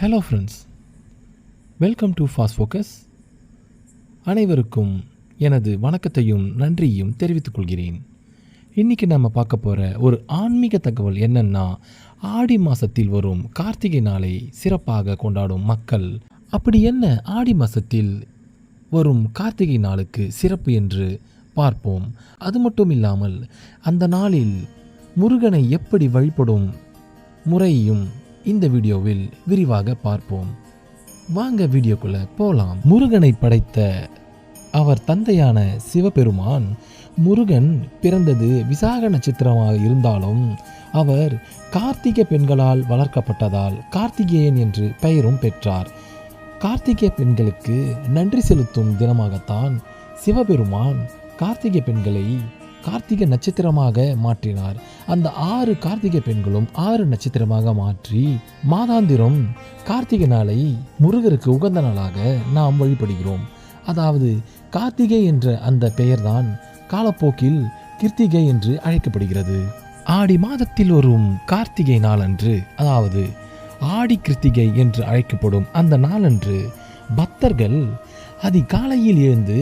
Hello friends welcome to fast focus அனைவருக்கும் எனது வணக்கத்தையும் நன்றியும் தெரிவித்துக் கொள்கிறேன். இன்றைக்கி நம்ம பார்க்க போகிற ஒரு ஆன்மீக தகவல் என்னென்னா ஆடி மாதத்தில் வரும் கார்த்திகை நாளை சிறப்பாக கொண்டாடும் மக்கள். அப்படி என்ன ஆடி மாதத்தில் வரும் கார்த்திகை நாளுக்கு சிறப்பு என்று பார்ப்போம். அது மட்டும் இல்லாமல் அந்த நாளில் முருகனை எப்படி வழிபடும் முறையும் இந்த வீடியோவில் விரிவாக பார்ப்போம். வாங்க வீடியோக்குள்ள போலாம். முருகனை படைத்த அவர் தந்தையான சிவபெருமான் முருகன் பிறந்தது விசாக நட்சத்திரமாக இருந்தாலும் அவர் கார்த்திகை பெண்களால் வளர்க்கப்பட்டதால் கார்த்திகேயன் என்று பெயரும் பெற்றார். கார்த்திகை பெண்களுக்கு நன்றி செலுத்தும் தினமாகத்தான் சிவபெருமான் கார்த்திகை பெண்களை கார்த்திகை நட்சத்திரமாக மாற்றினார். அந்த ஆறு கார்த்திகை பெண்களும் ஆறு நட்சத்திரமாக மாற்றி மாதாந்திரம் கார்த்திகை நாளை முருகருக்கு உகந்த நாளாக நாம் வழிபடுகிறோம். அதாவது கார்த்திகை என்ற அந்த பெயர்தான் காலப்போக்கில் கிருத்திகை என்று அழைக்கப்படுகிறது. ஆடி மாதத்தில் வரும் கார்த்திகை நாளன்று அதாவது ஆடி கிருத்திகை என்று அழைக்கப்படும் அந்த நாளன்று பக்தர்கள் அதிகாலையில் எழுந்து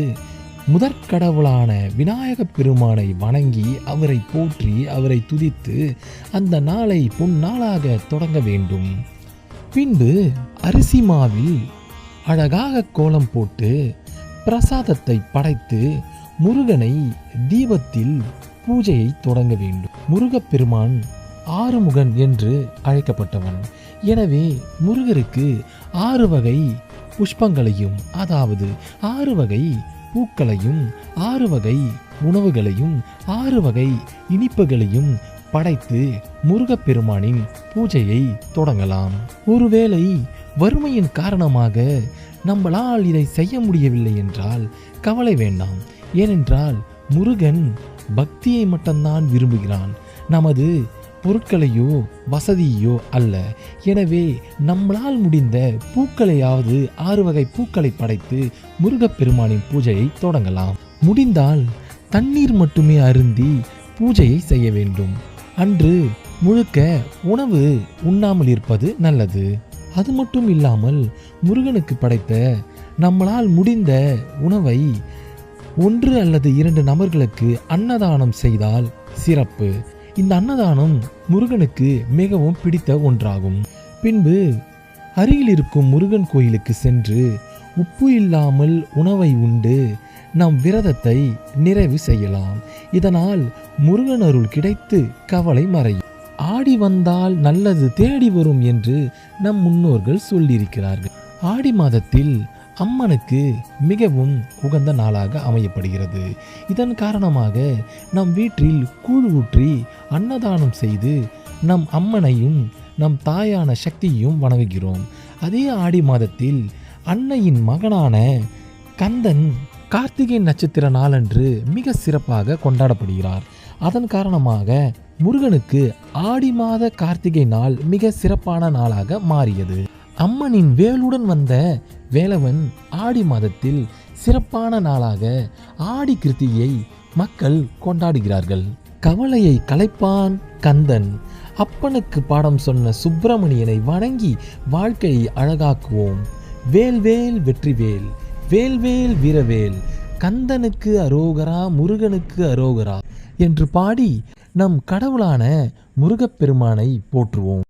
முதற்கடவுளான விநாயகப் பெருமானை வணங்கி அவரை போற்றி அவரை துதித்து அந்த நாளை பொன்னாளாக தொடங்க வேண்டும். பின்பு அரிசி மாவில் அழகாக கோலம் போட்டு பிரசாதத்தை படைத்து முருகனை தீபத்தில் பூஜையை தொடங்க வேண்டும். முருகப்பெருமான் ஆறுமுகன் என்று அழைக்கப்பட்டவன். எனவே முருகருக்கு ஆறு வகை புஷ்பங்களையும் அதாவது ஆறு வகை பூக்களையும் ஆறு வகை உணவுகளையும் ஆறு வகை இனிப்புகளையும் படைத்து முருகப்பெருமானின் பூஜையை தொடங்கலாம். ஒருவேளை வறுமையின் காரணமாக நம்மளால் இதை செய்ய முடியவில்லை என்றால் கவலை வேண்டாம். ஏனென்றால் முருகன் பக்தியை மட்டும்தான் விரும்புகிறான். நமது பொருட்களையோ வசதியோ அல்ல. எனவே நம்மளால் முடிந்த பூக்களையாவது ஆறு வகை பூக்களை படைத்து முருகப்பெருமானின் பூஜையை தொடங்கலாம். முடிந்தால் தண்ணீர் மட்டுமே அருந்தி பூஜையை செய்ய வேண்டும். அன்று முழுக்க உணவு உண்ணாமல் இருப்பது நல்லது. அது மட்டும் இல்லாமல் முருகனுக்கு படைத்த நம்மளால் முடிந்த உணவை ஒன்று அல்லது இரண்டு நபர்களுக்கு அன்னதானம் செய்தால் சிறப்பு. இந்த அன்னதானம் முருகனுக்கு மிகவும் பிடித்த ஒன்றாகும். பின்பு அருகில் இருக்கும் முருகன் கோயிலுக்கு சென்று உப்பு இல்லாமல் உணவை உண்டு நம் விரதத்தை நிறைவு செய்யலாம். இதனால் முருகன் அருள் கிடைத்து கவலை மறையும். ஆடி வந்தால் நல்லது தேடி வரும் என்று நம் முன்னோர்கள் சொல்லியிருக்கிறார்கள். ஆடி மாதத்தில் அம்மனுக்கு மிகவும் உகந்த நாளாக அமையப்படுகிறது. இதன் காரணமாக நம் வீட்டில் கூழ் ஊற்றி அன்னதானம் செய்து நம் அம்மனையும் நம் தாயான சக்தியையும் வணங்குகிறோம். அதே ஆடி மாதத்தில் அன்னையின் மகனான கந்தன் கார்த்திகை நட்சத்திர நாளன்று மிக சிறப்பாக கொண்டாடப்படுகிறார். அதன் காரணமாக முருகனுக்கு ஆடி மாத கார்த்திகை நாள் மிக சிறப்பான நாளாக மாறியது. அம்மனின் வேலுடன் வந்த வேலவன் ஆடி மாதத்தில் சிறப்பான நாளாக ஆடி கிருத்தியை மக்கள் கொண்டாடுகிறார்கள். கவலையை கலைப்பான் கந்தன். அப்பனுக்கு பாடம் சொன்ன சுப்பிரமணியனை வணங்கி வாழ்க்கையை அழகாக்குவோம். வேல்வேல் வெற்றிவேல் வேல்வேல் வீரவேல் கந்தனுக்கு அரோகரா முருகனுக்கு அரோகரா என்று பாடி நம் கடவுளான முருகப்பெருமானை போற்றுவோம்.